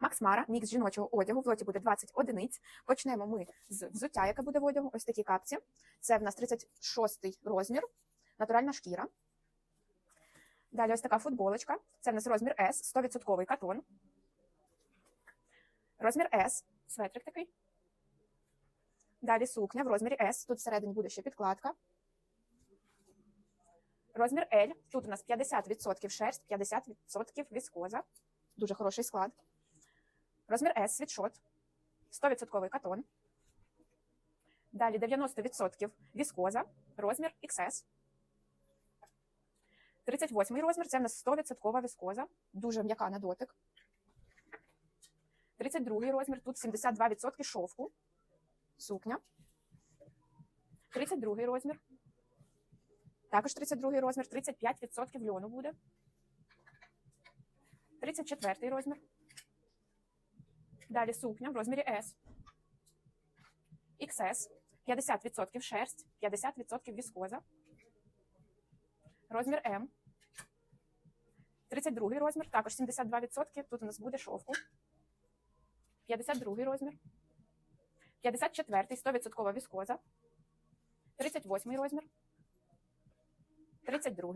Макс Мара, мікс жіночого одягу. В лоті буде 20 одиниць. Почнемо ми з взуття, яке буде в одягу. Ось такі капці. Це в нас 36 розмір, натуральна шкіра. Далі ось така футболочка. Це в нас розмір S, 100% катон. Розмір S, светрик такий. Далі сукня в розмірі S. Тут всередині буде ще підкладка. Розмір L. Тут у нас 50% шерсть, 50% віскоза. Дуже хороший склад. Розмір S світшот. 100% катон. Далі 90% віскоза. Розмір XS. 38 розмір це в нас 100% віскоза. Дуже м'яка на дотик. 32 розмір. Тут 72% шовку. Сукня. 32 розмір. Також 32 розмір, 35% льону буде. 34 розмір. Далі сукня в розмірі S. XS. 50% шерсть, 50% віскоза. Розмір М. 32 розмір, також 72%. Тут у нас буде шовку. 52 розмір. 54 100% віскоза. 38 розмір. 32.